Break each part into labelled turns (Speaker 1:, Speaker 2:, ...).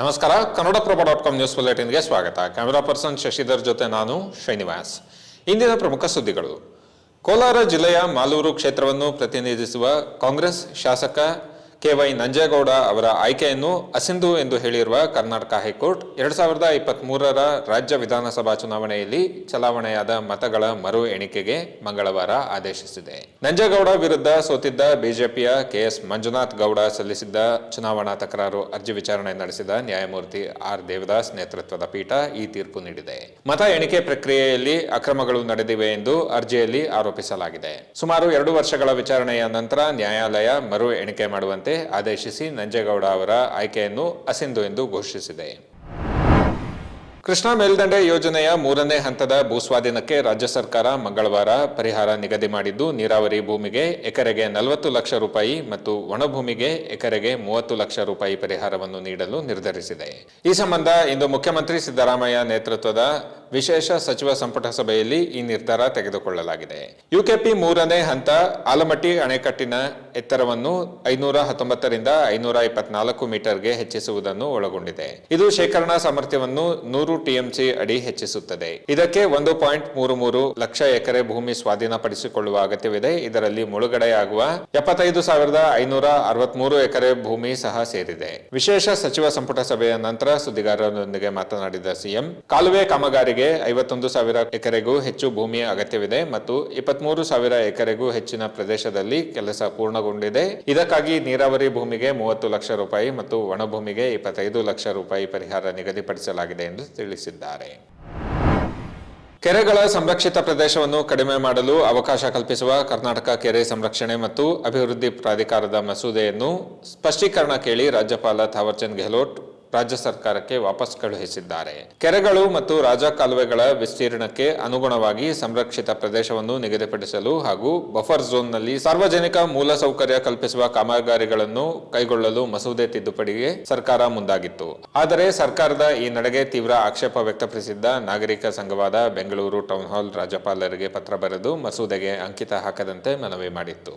Speaker 1: ನಮಸ್ಕಾರ. Kannadaprabha dot com news ಬುಲೆಟಿನ್ಗೆ ಸ್ವಾಗತ. ಕ್ಯಾಮೆರಾ ಪರ್ಸನ್ ಶಶಿಧರ್ ಜೊತೆ ನಾನು ಶ್ರೀನಿವಾಸ್. ಇಂದಿನ ಪ್ರಮುಖ ಸುದ್ದಿಗಳು. ಕೋಲಾರ ಜಿಲ್ಲೆಯ ಮಾಲೂರು ಕ್ಷೇತ್ರವನ್ನು ಪ್ರತಿನಿಧಿಸುವ ಕಾಂಗ್ರೆಸ್ ಶಾಸಕ ಕೆವೈ ನಂಜೇಗೌಡ ಅವರ ಆಯ್ಕೆಯನ್ನು ಅಸಿಂಧು ಎಂದು ಹೇಳಿರುವ ಕರ್ನಾಟಕ ಹೈಕೋರ್ಟ್ ಎರಡ್ ಸಾವಿರದ ಇಪ್ಪತ್ತ್ ಮೂರರ ರಾಜ್ಯ ವಿಧಾನಸಭಾ ಚುನಾವಣೆಯಲ್ಲಿ ಚಲಾವಣೆಯಾದ ಮತಗಳ ಮರು ಎಣಿಕೆಗೆ ಮಂಗಳವಾರ ಆದೇಶಿಸಿದೆ. ನಂಜೇಗೌಡ ವಿರುದ್ಧ ಸೋತಿದ್ದ ಬಿಜೆಪಿಯ ಕೆಎಸ್ ಮಂಜುನಾಥ್ ಗೌಡ ಸಲ್ಲಿಸಿದ್ದ ಚುನಾವಣಾ ತಕರಾರು ಅರ್ಜಿ ವಿಚಾರಣೆ ನಡೆಸಿದ ನ್ಯಾಯಮೂರ್ತಿ ಆರ್ ದೇವದಾಸ್ ನೇತೃತ್ವದ ಪೀಠ ಈ ತೀರ್ಪು ನೀಡಿದೆ. ಮತ ಎಣಿಕೆ ಪ್ರಕ್ರಿಯೆಯಲ್ಲಿ ಅಕ್ರಮಗಳು ನಡೆದಿವೆ ಎಂದು ಅರ್ಜಿಯಲ್ಲಿ ಆರೋಪಿಸಲಾಗಿದೆ. ಸುಮಾರು ಎರಡು ವರ್ಷಗಳ ವಿಚಾರಣೆಯ ನಂತರ ನ್ಯಾಯಾಲಯ ಮರು ಎಣಿಕೆ ಮಾಡುವಂತೆ ಆದೇಶಿಸಿ ನಂಜೇಗೌಡ ಅವರ ಆಯ್ಕೆಯನ್ನು ಅಸಿಂಧು ಎಂದು ಘೋಷಿಸಿದೆ. ಕೃಷ್ಣಾ ಮೇಲ್ದಂಡೆ ಯೋಜನೆಯ ಮೂರನೇ ಹಂತದ ಭೂಸ್ವಾಧೀನಕ್ಕೆ ರಾಜ್ಯ ಸರ್ಕಾರ ಮಂಗಳವಾರ ಪರಿಹಾರ ನಿಗದಿ ಮಾಡಿದ್ದು, ನೀರಾವರಿ ಭೂಮಿಗೆ ಎಕರೆಗೆ ನಲವತ್ತು ಲಕ್ಷ ರೂಪಾಯಿ ಮತ್ತು ಒಣಭೂಮಿಗೆ ಎಕರೆಗೆ ಮೂವತ್ತು ಲಕ್ಷ ರೂಪಾಯಿ ಪರಿಹಾರವನ್ನು ನೀಡಲು ನಿರ್ಧರಿಸಿದೆ. ಈ ಸಂಬಂಧ ಇಂದು ಮುಖ್ಯಮಂತ್ರಿ ಸಿದ್ದರಾಮಯ್ಯ ನೇತೃತ್ವದ ವಿಶೇಷ ಸಚಿವ ಸಂಪುಟ ಸಭೆಯಲ್ಲಿ ಈ ನಿರ್ಧಾರ ತೆಗೆದುಕೊಳ್ಳಲಾಗಿದೆ. ಯುಕೆಪಿ ಮೂರನೇ ಹಂತ ಆಲಮಟ್ಟಿ ಅಣೆಕಟ್ಟಿನ ಎತ್ತರವನ್ನು ಐನೂರ ಹತ್ತೊಂಬತ್ತರಿಂದ ಐನೂರ ಇಪ್ಪತ್ನಾಲ್ಕು ಮೀಟರ್ಗೆ ಹೆಚ್ಚಿಸುವುದನ್ನು ಒಳಗೊಂಡಿದೆ. ಇದು ಶೇಖರಣಾ ಸಾಮರ್ಥ್ಯವನ್ನು ನೂರು ಟಿಎಂಸಿ ಅಡಿ ಹೆಚ್ಚಿಸುತ್ತದೆ. ಇದಕ್ಕೆ ಒಂದು ಪಾಯಿಂಟ್ ಮೂರು ಮೂರು ಲಕ್ಷ ಎಕರೆ ಭೂಮಿ ಸ್ವಾಧೀನಪಡಿಸಿಕೊಳ್ಳುವ ಅಗತ್ಯವಿದೆ. ಇದರಲ್ಲಿ ಮುಳುಗಡೆಯಾಗುವ ಎಪ್ಪತ್ತೈದು ಸಾವಿರದ ಐನೂರ ಅರವತ್ಮೂರು ಎಕರೆ ಭೂಮಿ ಸಹ ಸೇರಿದೆ. ವಿಶೇಷ ಸಚಿವ ಸಂಪುಟ ಸಭೆಯ ನಂತರ ಸುದ್ದಿಗಾರರೊಂದಿಗೆ ಮಾತನಾಡಿದ ಸಿಎಂ, ಕಾಲುವೆ ಕಾಮಗಾರಿಗೆ ಐವತ್ತೊಂದು ಸಾವಿರ ಎಕರೆಗೂ ಹೆಚ್ಚು ಭೂಮಿಯ ಅಗತ್ಯವಿದೆ ಮತ್ತು ಇಪ್ಪತ್ಮೂರು ಸಾವಿರ ಎಕರೆಗೂ ಹೆಚ್ಚಿನ ಪ್ರದೇಶದಲ್ಲಿ ಕೆಲಸ ಪೂರ್ಣಗೊಂಡಿದೆ. ಇದಕ್ಕಾಗಿ ನೀರಾವರಿ ಭೂಮಿಗೆ ಮೂವತ್ತು ಲಕ್ಷ ರೂಪಾಯಿ ಮತ್ತು ಒಣಭೂಮಿಗೆ ಇಪ್ಪತ್ತೈದು ಲಕ್ಷ ರೂಪಾಯಿ ಪರಿಹಾರ ನಿಗದಿಪಡಿಸಲಾಗಿದೆ ಎಂದು ತಿಳಿಸಿದ್ದಾರೆ. ಕೆರೆಗಳ ಸಂರಕ್ಷಿತ ಪ್ರದೇಶವನ್ನು ಕಡಿಮೆ ಮಾಡಲು ಅವಕಾಶ ಕಲ್ಪಿಸುವ ಕರ್ನಾಟಕ ಕೆರೆ ಸಂರಕ್ಷಣೆ ಮತ್ತು ಅಭಿವೃದ್ಧಿ ಪ್ರಾಧಿಕಾರದ ಮಸೂದೆಯನ್ನು ಸ್ಪಷ್ಟೀಕರಣ ಕೇಳಿ ರಾಜ್ಯಪಾಲ ಥಾವರ್ಚಂದ್ ಗೆಹ್ಲೋಟ್ ರಾಜ್ಯ ಸರ್ಕಾರಕ್ಕೆ ವಾಪಸ್ ಕಳುಹಿಸಿದ್ದಾರೆ. ಕೆರೆಗಳು ಮತ್ತು ರಾಜ ಕಾಲುವೆಗಳ ವಿಸ್ತೀರ್ಣಕ್ಕೆ ಅನುಗುಣವಾಗಿ ಸಂರಕ್ಷಿತ ಪ್ರದೇಶವನ್ನು ನಿಗದಿಪಡಿಸಲು ಹಾಗೂ ಬಫರ್ ಝೋನ್ನಲ್ಲಿ ಸಾರ್ವಜನಿಕ ಮೂಲಸೌಕರ್ಯ ಕಲ್ಪಿಸುವ ಕಾಮಗಾರಿಗಳನ್ನು ಕೈಗೊಳ್ಳಲು ಮಸೂದೆ ತಿದ್ದುಪಡಿಗೆ ಸರ್ಕಾರ ಮುಂದಾಗಿತ್ತು. ಆದರೆ ಸರ್ಕಾರದ ಈ ನಡೆಗೆ ತೀವ್ರ ಆಕ್ಷೇಪ ವ್ಯಕ್ತಪಡಿಸಿದ್ದ ನಾಗರಿಕ ಸಂಘವಾದ ಬೆಂಗಳೂರು ಟೌನ್ ಹಾಲ್ ರಾಜ್ಯಪಾಲರಿಗೆ ಪತ್ರ ಬರೆದು ಮಸೂದೆಗೆ ಅಂಕಿತ ಹಾಕದಂತೆ ಮನವಿ ಮಾಡಿತ್ತು.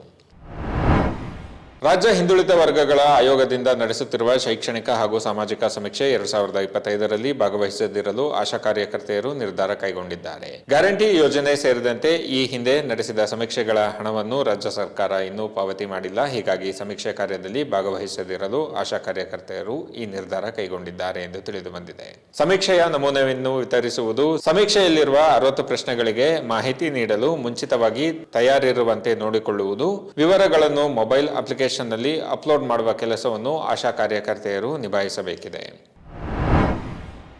Speaker 1: ರಾಜ್ಯ ಹಿಂದುಳಿದ ವರ್ಗಗಳ ಆಯೋಗದಿಂದ ನಡೆಸುತ್ತಿರುವ ಶೈಕ್ಷಣಿಕ ಹಾಗೂ ಸಾಮಾಜಿಕ ಸಮೀಕ್ಷೆ ಎರಡ್ ಸಾವಿರದ ಇಪ್ಪತ್ತೈದರಲ್ಲಿ ಭಾಗವಹಿಸದಿರಲು ಆಶಾ ಕಾರ್ಯಕರ್ತೆಯರು ನಿರ್ಧಾರ ಕೈಗೊಂಡಿದ್ದಾರೆ. ಗ್ಯಾರಂಟಿ ಯೋಜನೆ ಸೇರಿದಂತೆ ಈ ಹಿಂದೆ ನಡೆಸಿದ ಸಮೀಕ್ಷೆಗಳ ಹಣವನ್ನು ರಾಜ್ಯ ಸರ್ಕಾರ ಇನ್ನೂ ಪಾವತಿ ಮಾಡಿಲ್ಲ. ಹೀಗಾಗಿ ಸಮೀಕ್ಷೆ ಕಾರ್ಯದಲ್ಲಿ ಭಾಗವಹಿಸದಿರಲು ಆಶಾ ಕಾರ್ಯಕರ್ತೆಯರು ಈ ನಿರ್ಧಾರ ಕೈಗೊಂಡಿದ್ದಾರೆ ಎಂದು ತಿಳಿದು ಬಂದಿದೆ. ಸಮೀಕ್ಷೆಯ ನಮೂನೆಯನ್ನು ವಿತರಿಸುವುದು, ಸಮೀಕ್ಷೆಯಲ್ಲಿರುವ ಅರವತ್ತು ಪ್ರಶ್ನೆಗಳಿಗೆ ಮಾಹಿತಿ ನೀಡಲು ಮುಂಚಿತವಾಗಿ ತಯಾರಿರುವಂತೆ ನೋಡಿಕೊಳ್ಳುವುದು, ವಿವರಗಳನ್ನು ಮೊಬೈಲ್ ಅಪ್ಲಿಕೇಶನ್ನಲ್ಲಿ ಅಪ್ಲೋಡ್ ಮಾಡುವ ಕೆಲಸವನ್ನು ಆಶಾ ಕಾರ್ಯಕರ್ತೆಯರು ನಿಭಾಯಿಸಬೇಕಿದೆ.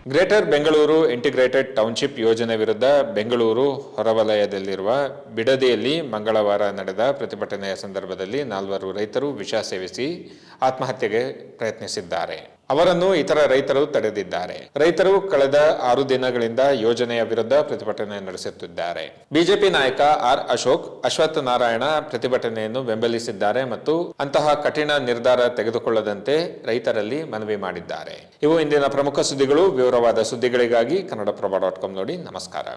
Speaker 1: ಗ್ರೇಟರ್ ಬೆಂಗಳೂರು ಇಂಟಿಗ್ರೇಟೆಡ್ ಟೌನ್ಶಿಪ್ ಯೋಜನೆ ವಿರುದ್ಧ ಬೆಂಗಳೂರು ಹೊರವಲಯದಲ್ಲಿರುವ ಬಿಡದಿಯಲ್ಲಿ ಮಂಗಳವಾರ ನಡೆದ ಪ್ರತಿಭಟನೆಯ ಸಂದರ್ಭದಲ್ಲಿ ನಾಲ್ವರು ರೈತರು ವಿಷ ಸೇವಿಸಿ ಆತ್ಮಹತ್ಯೆಗೆ ಪ್ರಯತ್ನಿಸಿದ್ದಾರೆ. ಅವರನ್ನು ಇತರ ರೈತರು ತಡೆದಿದ್ದಾರೆ. ರೈತರು ಕಳೆದ ಆರು ದಿನಗಳಿಂದ ಯೋಜನೆಯ ವಿರುದ್ಧ ಪ್ರತಿಭಟನೆ ನಡೆಸುತ್ತಿದ್ದಾರೆ. ಬಿಜೆಪಿ ನಾಯಕ ಆರ್ ಅಶೋಕ್ ಅಶ್ವತ್ಥ ನಾರಾಯಣ ಪ್ರತಿಭಟನೆಯನ್ನು ಬೆಂಬಲಿಸಿದ್ದಾರೆ ಮತ್ತು ಅಂತಹ ಕಠಿಣ ನಿರ್ಧಾರ ತೆಗೆದುಕೊಳ್ಳದಂತೆ ರೈತರಲ್ಲಿ ಮನವಿ ಮಾಡಿದ್ದಾರೆ. ಇವು ಇಂದಿನ ಪ್ರಮುಖ ಸುದ್ದಿಗಳು. ವಿವರವಾದ ಸುದ್ದಿಗಳಿಗಾಗಿ ಕನ್ನಡಪ್ರಭ ಡಾಟ್ ಕಾಮ್ ನೋಡಿ ನಮಸ್ಕಾರ.